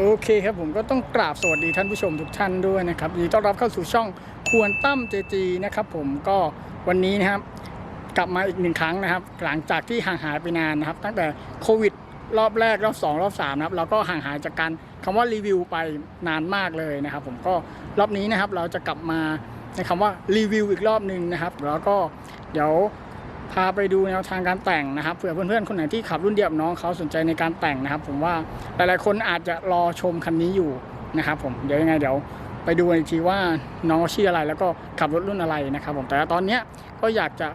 โอเคครับผมก็ต้องกราบสวัสดีท่านผู้ชมทุกท่านด้วยนะครับยินดีต้อนรับเข้าสู่ช่องควรตั้มเจจีนะครับผมก็วันนี้นะครับ กลับมาอีกหนึ่งครั้งนะครับ หลังจากที่ห่างหายไปนานนะครับ ตั้งแต่โควิดรอบแรกรอบสองรอบสามนะครับเราก็ห่างหายจากการคำว่ารีวิวไปนานมากเลยนะครับ ผมก็รอบนี้นะครับเราจะกลับมาในคำว่ารีวิวอีกรอบหนึ่งนะครับ แล้วก็เดี๋ยว พาไปดูแนวทางการแต่งนะครับเผื่อเพื่อนๆคนไหนที่ขับรุ่นเดียบน้องเขาสนใจในการแต่งนะครับ ผมว่าหลายๆคนอาจจะรอชมคันนี้อยู่นะครับ ผมเดี๋ยวยังไงเดี๋ยวไปดูอีกทีว่าน้องชื่ออะไรแล้วก็ขับรถรุ่นอะไรนะครับ ผมแต่ตอนนี้ก็อยากจะ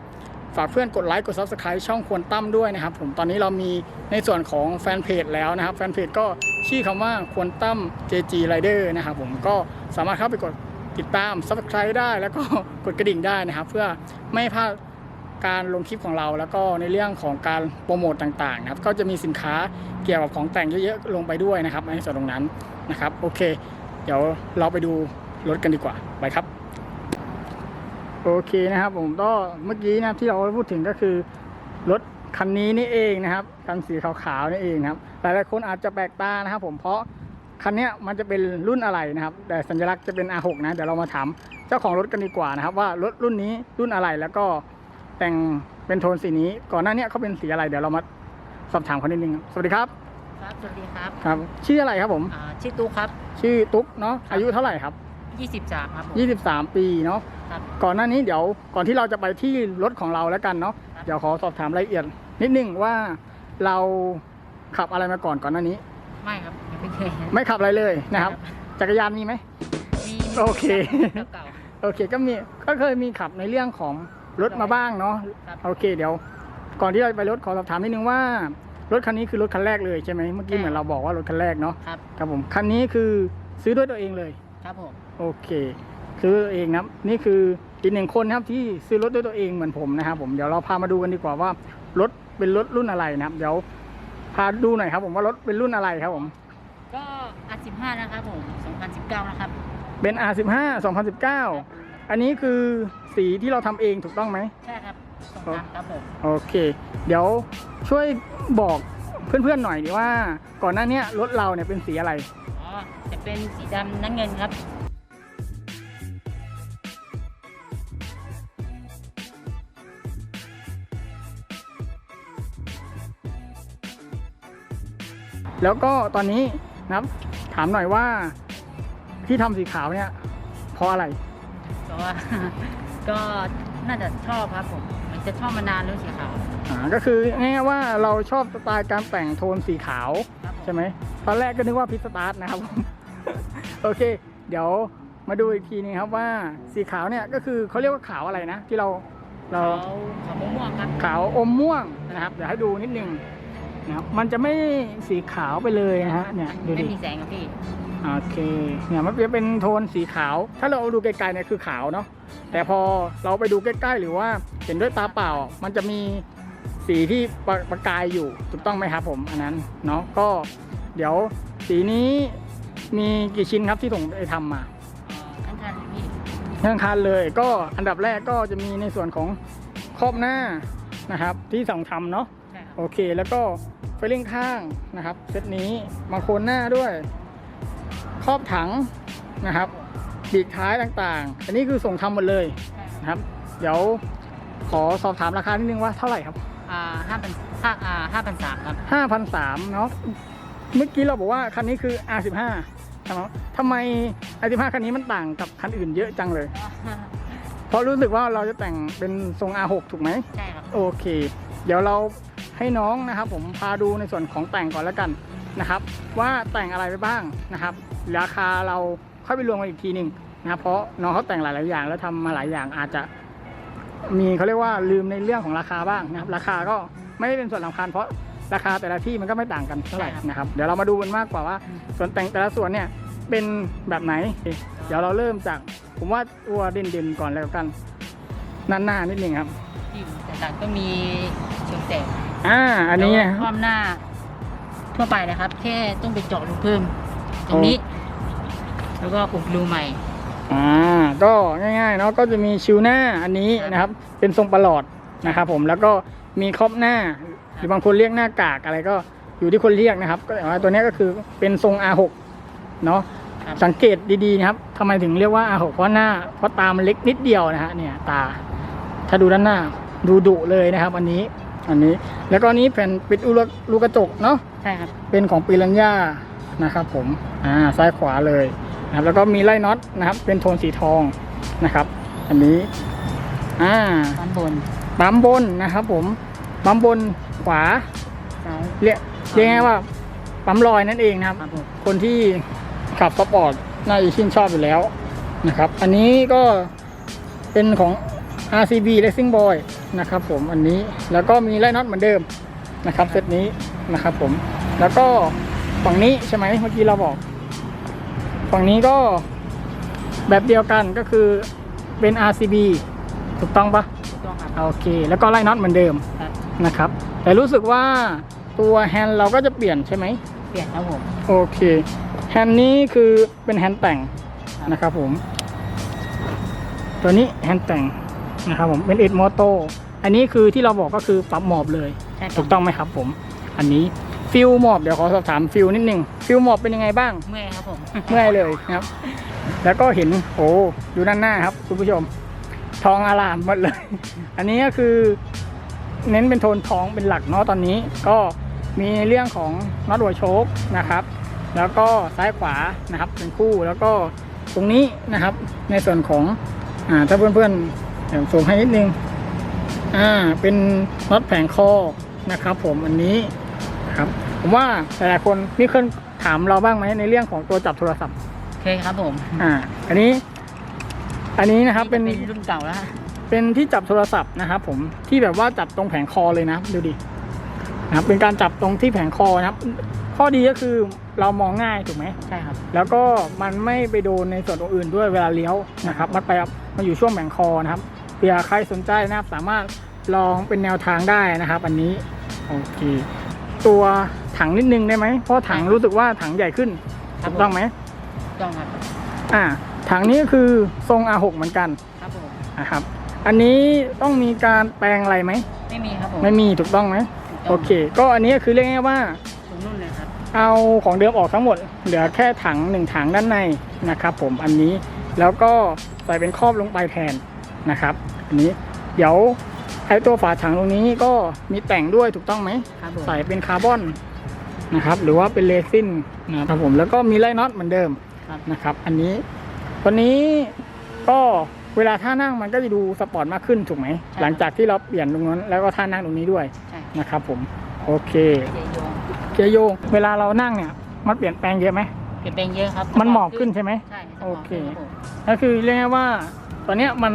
ฝากเพื่อนกดไลค์กด subscribe ช่องควรตั้มด้วยนะครับ ผมตอนนี้เรามีในส่วนของแฟนเพจแล้วนะครับแฟนเพจก็ชื่อคำว่าควรตั้ม JG Rider นะครับผมก็สามารถเข้าไปกดติดตาม subscribe ได้ แล้วก็กดกระดิ่งได้นะครับ เพื่อไม่ให้พลาด การลงคลิปของเรา แล้วก็ในเรื่องของการโปรโมตต่างๆนะครับก็จะมีสินค้าเกี่ยวกับของแต่งเยอะๆลงไปด้วยนะครับในส่วนตรงนั้นนะครับโอเค เดี๋ยวเราไปดูรถกันดีกว่าไปครับโอเคนะครับผมก็เมื่อกี้นะที่เราพูดถึงก็คือรถคันนี้นี่เองนะครับคันสีขาวๆนี่เองนะครับหลายๆคนอาจจะแปลกตานะครับ ผมเพราะคันนี้มันจะเป็นรุ่นอะไรนะครับ แต่สัญลักษณ์จะเป็น R6 นะเดี๋ยวเรามาถามเจ้าของรถกันดีกว่านะครับ ว่ารถรุ่นนี้รุ่นอะไรแล้วก็ แต่งเป็นโทนสีนี้ ก่อนหน้าเนี้ยเขาเป็นสีอะไรเดี๋ยวเรามาสอบถามเขานิดนึงครับสวัสดีครับ ครับ สวัสดีครับครับ ชื่ออะไรครับผม อ่าชื่อตู้ครับ ชื่อตุ๊กเนาะอายุเท่าไหร่ครับ23ครับผม 23 ปีเนาะครับก่อนหน้านี้เดี๋ยวก่อนที่เราจะไปที่รถของเราแล้วกันเนาะครับ เดี๋ยวขอสอบถามรายละเอียด นิดนึงว่าเราขับอะไรมาก่อนก่อนหน้านี้ ไม่ครับยังไม่เคยไม่ขับอะไรเลยนะครับ จักรยานมีไหม มีมีโอเค เก่าโอเคก็มีก็เคยมีขับในเรื่องของ รถมาบ้างเนาะครับ โอเคเดี๋ยว ก่อนที่เราจะไปรถขอสอบถามนิดนึงว่า รถคันนี้คือรถคันแรกเลยใช่ไหมเมื่อกี้เหมือนเราบอกว่ารถคันแรกเนาะครับ ครับผมคันนี้คือซื้อด้วยตัวเองเลย ครับผม โอเค ซื้อตัวเองนะครับ นี่คืออีกหนึ่งคนนะครับที่ซื้อรถด้วยตัวเองเหมือนผมนะครับผมเดี๋ยวเราพามาดูกันดีกว่าว่ารถเป็นรถรุ่นอะไรนะครับ เดี๋ยวพาดูหน่อยครับ ผมว่ารถเป็นรุ่นอะไรครับผมก็อัด15 นะครับผม 2019 นะครับ เป็น R15 2019 อันนี้คือสีที่เราทำเองถูกต้องไหม ใช่ครับสงครามครับผม โอเค เดี๋ยวช่วยบอกเพื่อนๆหน่อยดีว่า ก่อนหน้าเนี้ยรถเราเนี่ยเป็นสีอะไร อ๋อ จะเป็นสีดำน้ำเงินครับ แล้วก็ตอนนี้นะครับ ถามหน่อยว่าที่ทำสีขาวเนี่ยเพราะอะไร เพราะว่า ก็น่าจะชอบครับผมมันจะชอบมานานแล้วสีขาวอ่าก็คือง่ายๆว่าเราชอบสไตล์การแต่งโทนสีขาว ครับผมใช่ไหมตอนแรกก็นึกว่าพิสตาร์ทนะครับผม โอเค เดี๋ยวมาดูอีกทีนึงครับว่าสีขาวเนี่ยก็คือเขาเรียกว่าขาวอะไรนะ ที่เราเราเขาขาวม่วงๆครับขาวอมม่วงนะครับเดี๋ยวให้ดูนิดนึงนะครับมันจะไม่สีขาวไปเลยนะฮะเนี่ยดูไม่ดิมีแสงครับพี่ โอเคเนี่ยมันจะเป็นโทนสีขาว ถ้าเราดูไกลๆเนี่ยคือขาวเนาะแต่พอเราไปดูใกล้ๆ หรือว่าเห็นด้วยตาเปล่า มันจะมีสีที่ประประกายอยู่ถูกต้องไหมครับผมอันนั้นเนาะก็เดี๋ยวสีนี้มีกี่ชิ้นครับที่ผมไปทำมาอ๋อทั้งคันเลยพี่ทั้งคันเลยก็อันดับแรกก็จะมีในส่วนของครอบหน้านะครับที่สองทำเนาะใช่ครับโอเคแล้วก็ไฟเล่งข้างนะครับเซตนี้มาโคนหน้าด้วย ครอบถังนะครับปีกท้ายต่างๆ อันนี้คือส่งทำหมดเลยใช่ครับนะครับ เดี๋ยวขอสอบถามราคานิดนึงว่าเท่าไหร่ครับอ่าห้าพันห้าอ่าห้าพันสามครับ5,300เนาะเมื่อกี้เราบอกว่าคันนี้คือ R15 ใช่ไหมทำไม R15 คันนี้มันต่างกับคันอื่นเยอะจังเลย เพราะรู้สึกว่าเราจะแต่งเป็นทรง R6 ถูกไหมใช่ครับ โอเค เดี๋ยวเราให้น้องนะครับผมพาดูในส่วนของแต่งก่อนแล้วกัน นะครับ ว่าแต่งอะไรไปบ้างนะครับ ราคาเราค่อยไปรวมกันอีกทีหนึ่งนะครับเพราะน้องเขาแต่งหลายๆอย่างแล้วทำมาหลายอย่างอาจจะ มีเขาเรียกว่าลืมในเรื่องของราคาบ้างนะครับ ราคาก็ไม่ได้เป็นส่วนสำคัญเพราะราคาแต่ละที่มันก็ไม่ต่างกันเท่าไหร่นะครับ เดี๋ยวเรามาดูกันมากกว่าว่า ส่วนแต่งแต่ละส่วนเนี่ยเป็นแบบไหน เดี๋ยวเราเริ่มจาก ผมว่าตัวเด่นๆก่อนแล้วกันนันหน้านิดนึงครับที่ต่างๆก็มีเชิงแตกอ่า อันนี้แล้วก็ความหน้า ทั่วไปนะครับ แค่ต้องไปเจาะรูเพิ่ม ตรงนี้ แล้วก็อุดรูใหม่ อ่า ก็ง่ายๆเนาะก็จะมีชิวหน้าอันนี้นะครับ เป็นทรงประหลอดนะครับ ผมแล้วก็มีครอบหน้า หรือบางคนเรียกหน้ากากอะไรก็อยู่ที่คนเรียกนะครับ ก็แต่ว่าตัวเนี้ยก็คือเป็นทรง R6 เนาะครับสังเกตดีๆนะครับทำไมถึงเรียกว่า R6 เพราะหน้าเพราะตามันเล็กนิดเดียวนะฮะเนี่ยตา ถ้าดูด้านหน้าดูดุเลยนะครับ อันนี้ อันนี้แล้วก็อันนี้แผ่นปิดอุลูลูกกระจกเนาะใช่ครับเป็นของปิรันย่านะครับผมอ่าซ้ายขวาเลยนะครับแล้วก็มีไล่น็อตนะครับ เป็นโทนสีทองนะครับ อันนี้อ่าด้านบนปั๊มบนนะครับผมปั๊มบนขวาซ้ายเรียกเรียกง่ายๆว่าปั๊มลอยนั่นเองนะครับครับผมคนที่ขับสปอร์ตน่าจะชื่นชอบอยู่แล้วนะครับ อันนี้ก็เป็นของ RCB Racing Boy นะครับผมอันนี้แล้วก็มีไล่น็อตเหมือนเดิมนะครับเซตนี้นะครับผมแล้วก็ฝั่งนี้ใช่ไหมเมื่อกี้เราบอก ฝั่งนี้ก็แบบเดียวกันก็คือเป็น RCB ถูกต้องปะถูกต้องครับโอเค แล้วก็ไล่น็อตเหมือนเดิมครับนะครับ แต่รู้สึกว่าตัวแฮนด์เราก็จะเปลี่ยนใช่ไหมเปลี่ยนครับผมโอเคแฮนด์นี้คือเป็นแฮนด์แต่งครับนะครับผม ตัวนี้แฮนด์แต่งนะครับผมเป็นเอ็ดมอโต อันนี้คือที่เราบอกก็คือปรับหมอบเลยใช่ครับถูกต้องไหมครับผม อันนี้ฟิลหมอบเดี๋ยวขอสอบถามฟิลนิดนึงฟิลหมอบเป็นยังไงบ้าง เมื่อยครับผม เมื่อยเลยนะครับ แล้วก็เห็นโอ้ดูด้านหน้าครับคุณผู้ชม ทองอารามหมดเลย อันนี้ก็คือ เน้นเป็นโทนทองเป็นหลักเนาะตอนนี้ ก็มีเรื่องของน็อตหัวโชคนะครับ แล้วก็ซ้ายขวานะครับเป็นคู่แล้วก็ตรงนี้นะครับ ในส่วนของอ่าถ้าเพื่อนๆเดี๋ยวซูมให้นิดนึง อ่าเป็นน็อตแผงคอนะครับผมอันนี้นะครับผมว่าหลายๆคนมีคนถามเราบ้างไหมในเรื่องของตัวจับโทรศัพท์เคยครับผมอ่าอันนี้ อันนี้นะครับเป็นเป็นรุ่นเก่าแล้วฮะเป็นที่จับโทรศัพท์นะครับผมที่แบบว่าจับตรงแผงคอเลยนะดูดินะครับเป็นการจับตรงที่แผงคอนะครับ ข้อดีก็คือเรามองง่ายถูกไหมใช่ครับ แล้วก็มันไม่ไปโดนในส่วนตรงอื่นด้วยเวลาเลี้ยวนะครับ มันไปมันอยู่ช่วงแผงคอนะครับเผื่อใครสนใจนะครับสามารถลองเป็นแนวทางได้นะครับ อันนี้โอเคตัวถังนิดนึงได้ไหมเพราะถังรู้สึกว่าถังใหญ่ขึ้นครับถูกต้องไหมถูกต้องครับอ่าถังนี้ก็คือทรง R6 เหมือนกันครับผมนะครับ อันนี้ต้องมีการแปลงอะไรไหมไม่มีครับผมไม่มีถูกต้องไหมถูกต้งโอเค ก็อันนี้ก็คือเรียกง่ายๆว่าทุกรุ่นเลยครับเอาของเดิมออกทั้งหมด เหลือแค่ถังหนึ่งถังด้านในนะครับ ผมอันนี้แล้วก็ใส่เป็นครอบลงไปแทนนะครับอั นนี้ เดี๋ยวไอตัวฝาถังตรงนี้ก็มีแต่งด้วยถูกต้องไหมครับผมใส่เป็นคาร์บอนนะครับ หรือว่าเป็นเรซินนะครับผมแล้วก็มีไล่น็อตเหมือนเดิมครับ นะครับ อันนี้ตัวนี้ก็เวลาท่านั่งมันก็จะดูสปอร์ตมากขึ้นถูกไหมหลังจากที่เราเปลี่ยนตรงนั้นแล้วก็ท่านั่งตรงนี้ด้วยใช่นะครับผมโอเคเจโยงเกียร์โยงเวลาเรานั่งเนี่ยมันเปลี่ยนแปลงเยอะไหม เปลี่ยนแปลงเยอะครับมันหมอบขึ้นใช่ไหม ใช่โอเคสปร์ตขึ้นรับผมก็คือเรียกง่ายๆว่า ตอนเนี้ยมัน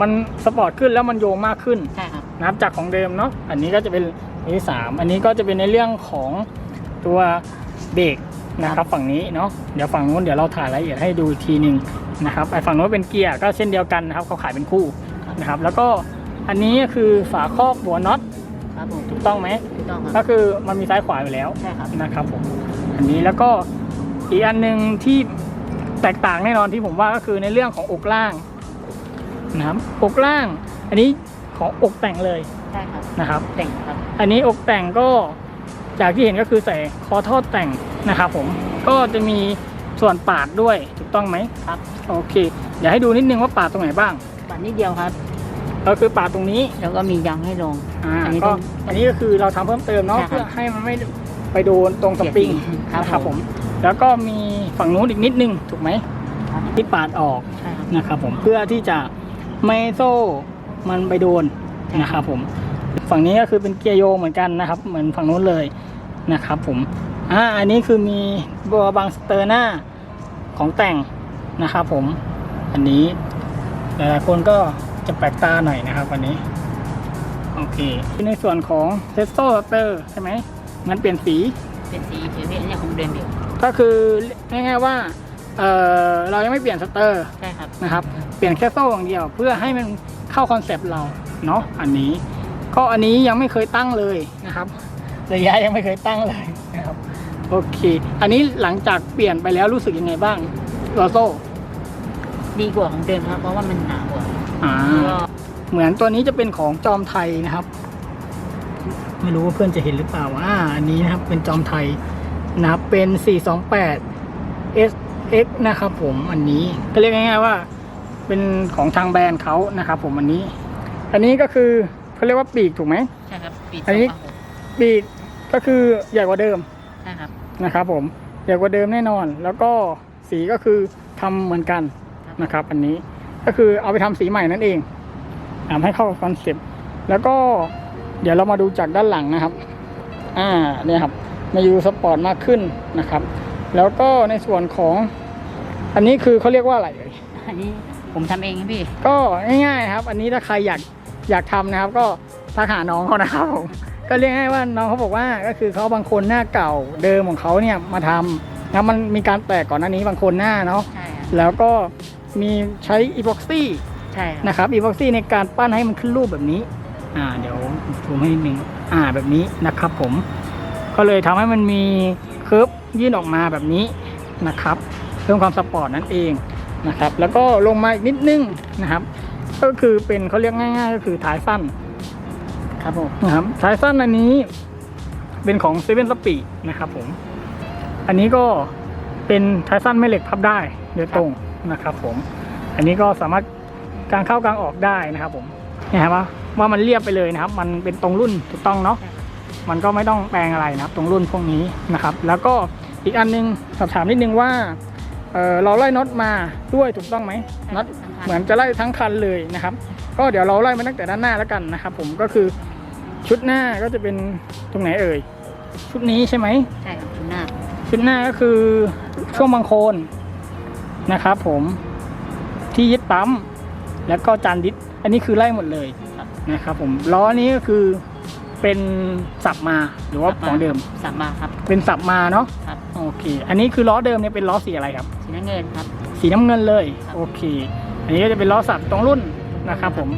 มันสปอร์ตขึ้นแล้วมันโยงมากขึ้นใช่ครับนะครับจากของเดิมเนาะอันนี้ก็จะเป็นอันที่สามอันนี้ก็จะเป็นในเรื่องของตัวเบรกนะครับฝั่งนี้เนาะเดี๋ยวฝั่งนู้นเดี๋ยวเราถ่ายรายละเอียดให้ดูอีกทีหนึ่งนะครับไอ้ฝั่งนู้นเป็นเกียร์ก็เช่นเดียวกันนะครับเขาขายเป็นคู่นะครับแล้วก็อันนี้ก็คือฝาครอบหัวน็อตครับผมถูกต้องไหมถูกต้องคก็รับคือมันมีซ้ายขวาอยู่แล้วใช่ครับนะครับผมอันนี้แล้วก็อีกอันหนึ่งที่แตกต่างแน่นอนที่ผมว่าก็คือในเรื่องของอกล่าง นะครับอกล่าง อันนี้ของอกแต่งเลยใช่ครับนะครับ แต่งครับ อันนี้อกแต่งก็จากที่เห็นก็คือใส่คอทอดแต่งนะครับผมก็จะมีส่วนปาดด้วยถูกต้องไหมครับ โอเคเดี๋ยวให้ดูนิดนึงว่าปาดตรงไหนบ้างบัตรนิดเดียวครับก็คือปาดตรงนี้แล้วก็มียังให้ลงอ่าอันนี้ก็ต้องอันนี้ก็คือเราทำเพิ่มเติมเนาะใช่ครับเพื่อให้มันไม่ไปโดนตรงสปริงครับนะครับผผมมแล้วก็มีฝั่งนู้นอีกนิดนึงถูกไหมครับที่ปาดออกใช่ครับนะครับผมเพื่อที่จะ ไม่ให้โซ่มันไปโดนนะครับผม ฝั่งนี้ก็คือเป็นเกียร์โยงเหมือนกันนะครับ เหมือนฝั่งนู้นเลยนะครับผมอ่าอันนี้คือมีบัวบางสเตอร์หน้าของแต่งนะครับผม อันนี้หลายๆคนก็จะแปลกตาหน่อยนะครับวันนี้โอเคในส่วนของเทสโตสเตอร์ใช่ไหมมันเปลี่ยนสีเป็นสีเขียวเนี่ยคงเดิมอยู่ก็คือง่ายๆว่าเออเรายังไม่เปลี่ยนสเตอร์ใช่ครับนะครับ เปลี่ยนแค่โซ่อย่างเดียว เพื่อให้มันเข้าคอนเซปต์เราเนาะอันนี้ ก็อันนี้ยังไม่เคยตั้งเลยนะครับระยะยังไม่เคยตั้งเลยนะครับโอเค อันนี้หลังจากเปลี่ยนไปแล้วรู้สึกยังไงบ้างตัวโซ่ดีกว่าของเดิมครับเพราะว่ามันหนากว่าอ่าแล้วก็เหมือนตัวนี้จะเป็นของจอมไทยนะครับ ไม่รู้ว่าเพื่อนจะเห็นหรือเปล่าว่าอันนี้นะครับ เป็นจอมไทยนะครับเป็น 428 SX นะครับผมอันนี้ก็เรียกง่ายๆว่า เป็นของทางแบรนด์เขานะครับผมอันนี้ อันนี้ก็คือเขาเรียกว่าปีกถูกไหมใช่ครับปีอันนี้สงพัหกปีกก็คือใหญ่กว่าเดิมใช่ครับนะครับผมใหญ่กว่าเดิมแน่นอน แล้วก็สีก็คือทำเหมือนกันนะครับ อันนี้ก็คือเอาไปทำสีใหม่นั่นเองทำให้เข้ากับคอนเซ็ปต์แล้วก็เดี๋ยวเรามาดูจากด้านหลังนะครับ อ่าเนี่ยครับมาอยู่สปอร์ตมากขึ้นนะครับ แล้วก็ในส่วนของ อันนี้คือเขาเรียกว่าอะไรเอ่ยอันนี้ ผมทำเองครับพี่ ก็ง่ายๆครับ อันนี้ถ้าใครอยากอยากทำนะครับ ก็ทักหาน้องเขานะครับผมก็เรียกง่ายๆว่าน้องเขาบอกว่าก็คือเขาบางคนหน้าเก่าเดิมของเขาเนี่ยมาทำนะมันมีการแตกก่อนหน้านี้บางคนหน้าเนาะใช่ครับแล้วก็มีใช้อีพ็อกซี่ใช่ครับนะครับอีพ็อกซี่ในการปั้นให้มันขึ้นรูปแบบนี้ อ่า เดี๋ยวซูมให้นิดนึงอ่าแบบนี้นะครับ ผม ก็เลยทำให้มันมีเคิร์ฟยื่นออกมาแบบนี้นะครับ เพิ่มความสปอร์ตนั่นเอง นะครับ แล้วก็ลงมาอีกนิดนึงนะครับ ก็คือเป็นเขาเรียกง่าย ๆ ก็คือท้ายสั้นครับผมนะครับท้ายสั้นอันนี้เป็นของเซเว่นสปีดนะครับผม อันนี้ก็เป็นท้ายสั้นไม่เหล็กพับได้โดยตรงนะครับผม อันนี้ก็สามารถกางเข้ากางออกได้นะครับผมเนี่ยครับว่าว่ามันเรียบไปเลยนะครับ มันเป็นตรงรุ่นถูกต้องเนาะ มันก็ไม่ต้องแปลงอะไรนะครับ ตรงรุ่นพวกนี้นะครับ แล้วก็อีกอันนึงสอบถามนิดนึงว่า เออเราไล่น็อตมาด้วยถูกต้องไหมน็อตเหมือนจะไล่ทั้งคันเลยนะครับ ก็เดี๋ยวเราไล่มาตั้งแต่ด้านหน้าแล้วกันนะครับ ผมก็คือชุดหน้าก็จะเป็นตรงไหนเอ่ยชุดนี้ใช่ไหมใช่ครับหน้า ชุดหน้าก็คือช่วงบางโคนนะครับผมที่ยึดปั๊มแล้วก็จานดิสอันนี้คือไล่หมดเลยนะครับผมล้อนี้ก็คือเป็นสับมาหรือว่าของเดิมสับมาครับ เป็นสับมาเนาะครับโอเค อันนี้คือล้อเดิมเนี่ยเป็นล้อสีอะไรครับสีน้ำ เงินครับ สีน้ำเงินเลยครับโอเค อันนี้ก็จะเป็นล้อสับตรงรุ่นนะครับผม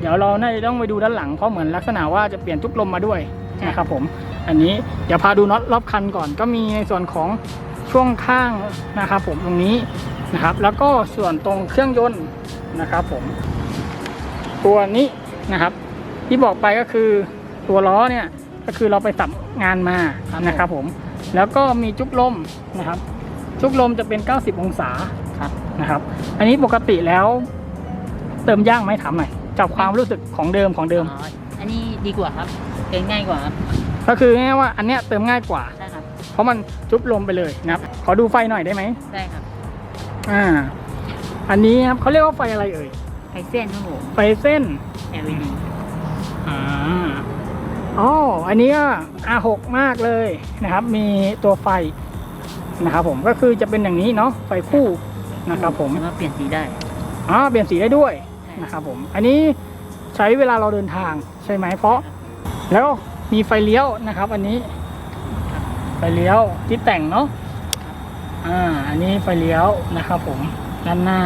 เดี๋ยวเราน่าจะต้องไปดูด้านหลังเพราะเหมือนลักษณะว่าจะเปลี่ยนทุกลมมาด้วยนะครับผม อันนี้เดี๋ยวพาดูน็อตรอบคันก่อน ก็มีในส่วนของช่วงข้างนะครับผมตรงนี้นะครับ แล้วก็ส่วนตรงเครื่องยนต์นะครับผม ตัวนี้นะครับ ที่บอกไปก็คือตัวล้อเนี่ยก็คือเราไปสับงานมานะครับผม แล้วก็มีจุกลมนะครับ จุกลมจะเป็น 90 องศาครับนะครับ อันนี้ปกติแล้วเติมย่างไหมถามหน่อยจับความรู้สึกของเดิมของเดิม อ๋ออันนี้ดีกว่าครับเป็นง่ายกว่าครับก็คือง่ายๆว่าอันเนี้ยเติมง่ายกว่า ใช่ครับเพราะมันจุบลมไปเลยนะครับ ขอดูไฟหน่อยได้ไหมได้ครับอ่า อันนี้ครับเขาเรียกว่าไฟอะไรเอ่ย ไฟเส้นครับผม ไฟเส้น LED อ่าอ๋ออันนี้ก็ R6 มากเลยนะครับ มีตัวไฟ นะครับผมก็คือจะเป็นอย่างนี้เนาะไฟคู่นะครับผมแล้วก็เปลี่ยนสีได้อ๋อเปลี่ยนสีได้ด้วยนะครับผมอันนี้ใช้เวลาเราเดินทางใช่ไหมเพราะ แล้วมีไฟเลี้ยวนะครับ อันนี้ ไฟเลี้ยวที่แต่งเนาะอ่าอันนี้ไฟเลี้ยวนะครับผมด้านหน้า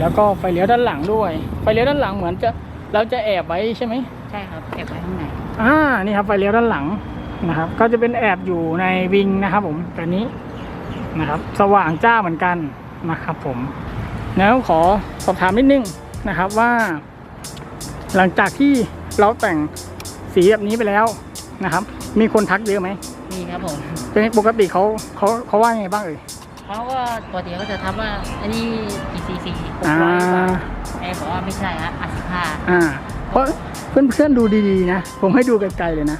แล้วก็ไฟเลี้ยวด้านหลังด้วย ไฟเลี้ยวด้านหลังเหมือนจะเราจะแอบไว้ใช่ไหมใช่ครับเก็บไว้ข้างในอ่านี่ครับไฟเลี้ยวด้านหลังนะครับ ก็จะเป็นแอบอยู่ในวิงนะครับ ผมตัวนี้ นะครับ สว่างจ้าเหมือนกันนะครับผมแล้วขอสอบถามนิดนึงนะครับว่า หลังจากที่เราแต่งสีแบบนี้ไปแล้วนะครับ มีคนทักเยอะไหมนี่ครับผมเป็นปกติเขาเขาเขาว่ายังไงบ้างเอ่ยเขาก็ปกติเขาจะทำว่าอันนี้ ECC 600อ่าบาทไอ้บอกว่าไม่ใช่ฮะอัดห้าอ่า เพราะเพื่อนๆดูดีๆนะ ผมให้ดูไกลๆเลยนะ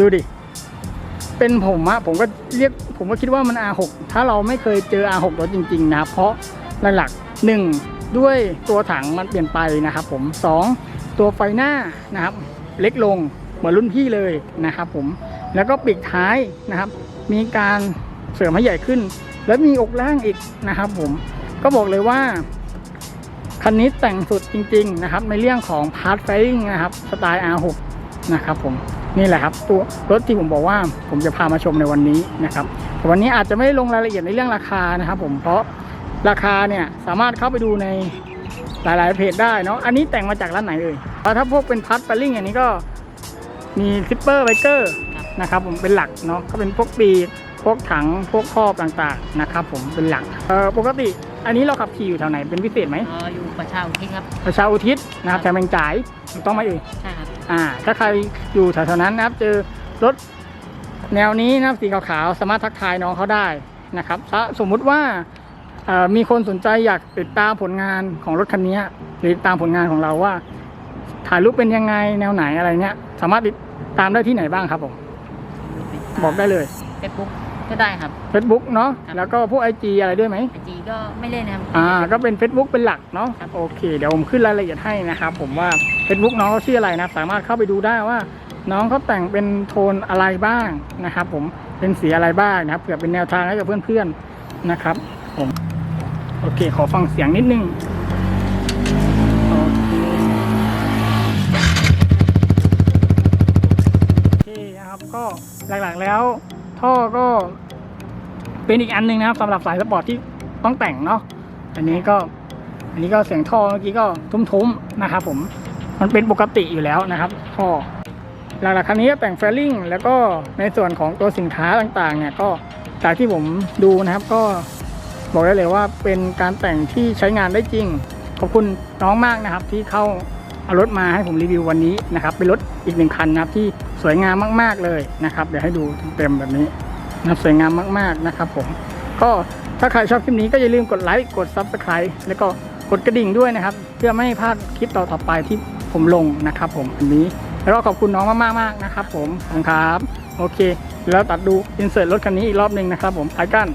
ดูดิ เป็นผมอะผมก็เรียกผมก็คิดว่ามัน R6 ถ้าเราไม่เคยเจอ R6 รถจริง ๆ นะครับ เพราะหลักๆหนึ่งด้วยตัวถังมันเปลี่ยนไปนะครับผมสองตัวไฟหน้านะครับ เล็กลงเหมือนรุ่นพี่เลยนะครับผมแล้วก็ปีกท้ายนะครับ มีการเสริมให้ใหญ่ขึ้น แล้วมีอกล่างอีกนะครับผมก็บอกเลยว่าคันนี้แต่งสุดจริง ๆ นะครับ ในเรื่องของพาร์ทไฟลิ่งนะครับสไตล์ R6 นะครับผม นี่แหละครับตัวรถที่ผมบอกว่าผมจะพามาชมในวันนี้นะครับแต่วันนี้อาจจะไม่ได้ลงรายละเอียดในเรื่องราคานะครับ ผมเพราะราคาเนี่ยสามารถเข้าไปดูในหลาย ๆ เพจได้เนาะอันนี้แต่งมาจากร้านไหนเอ่ยเพราะถ้าพวกเป็นพาร์ทไฟลิ่งอันนี้ก็มีซิปเปอร์ไบเกอร์นะครับผมเป็นหลักเนาะก็เป็นพวกปีกพวกถังพวกครอบต่างๆนะครับ ผมเป็นหลักเออปกติ อันนี้เราขับขี่อยู่แถวไหนเป็นพิเศษไหมอ๋ออยู่ประชาอุทิศครับประชาอุทิศนะครับแถวแมงจ่ายถูกต้องไหมเอ่ยใช่ครับ อ่า ถ้าใครอยู่แถวๆนั้นนะครับ เจอรถแนวนี้นะครับสีขาวๆสามารถทักทายน้องเขาได้นะครับถ้าสมมุติว่าเอ่อมีคนสนใจอยากติดตามผลงานของรถคันนี้หรือติดตามผลงานของเราว่า ถ่ายรูปเป็นยังไงแนวไหนอะไรเงี้ย สามารถติดตามได้ที่ไหนบ้างครับผม บอกได้เลยเฟซบุ๊กก็ได้ครับ Facebook เนาะครับแล้วก็พวกไอจีอะไรด้วยไหมไอจีก็ไม่เล่นนะครับอ่าก็เป็น Facebook เป็นหลักเนาะครับโอเค เดี๋ยวผมขึ้นรายละเอียดให้นะครับผมว่า Facebook น้องเขาชื่ออะไรนะ สามารถเข้าไปดูได้ว่า น้องเขาแต่งเป็นโทนอะไรบ้างนะครับ ผมเป็นสีอะไรบ้างนะครับเผื่อเป็นแนวทางให้กับเพื่อนๆนะครับ ผมโอเค ขอฟังเสียงนิดนึงโอเคโอเคนะครับก็หลักๆแล้ว ท่อก็เป็นอีกอันหนึ่งนะครับสำหรับสายสปอร์ตที่ต้องแต่งเนาะอันนี้ก็ อันนี้ก็เสียงท่อเมื่อกี้ก็ทุ้มๆนะครับผม มันเป็นปกติอยู่แล้วนะครับท่อหลักๆคันนี้แต่งแฟลลิ่งแล้วก็ในส่วนของตัวสินค้าต่างๆเนี่ยก็จากที่ผมดูนะครับก็บอกได้เลยว่าเป็นการแต่งที่ใช้งานได้จริง ขอบคุณน้องมากนะครับ ที่เข้าเอารถมาให้ผมรีวิววันนี้นะครับเป็นรถอีกหนึ่งคันนะครับที่สวยงามมากๆเลยนะครับ เดี๋ยวให้ดูเต็มแบบนี้นะสวยงามมากๆนะครับ ผมก็ถ้าใครชอบคลิปนี้ก็อย่าลืมกดไลค์กด Subscribe แล้วก็กดกระดิ่งด้วยนะครับ เพื่อไม่ให้พลาดคลิปต่อๆไปที่ ผมลงนะครับผมอันนี้แล้วก็ขอบคุณน้องมากๆมากนะครับผมขอบคุณครับ โอเค แล้วตัดดูอินเสิร์ตรถคันนี้อีกรอบหนึ่งนะครับผมไปกัน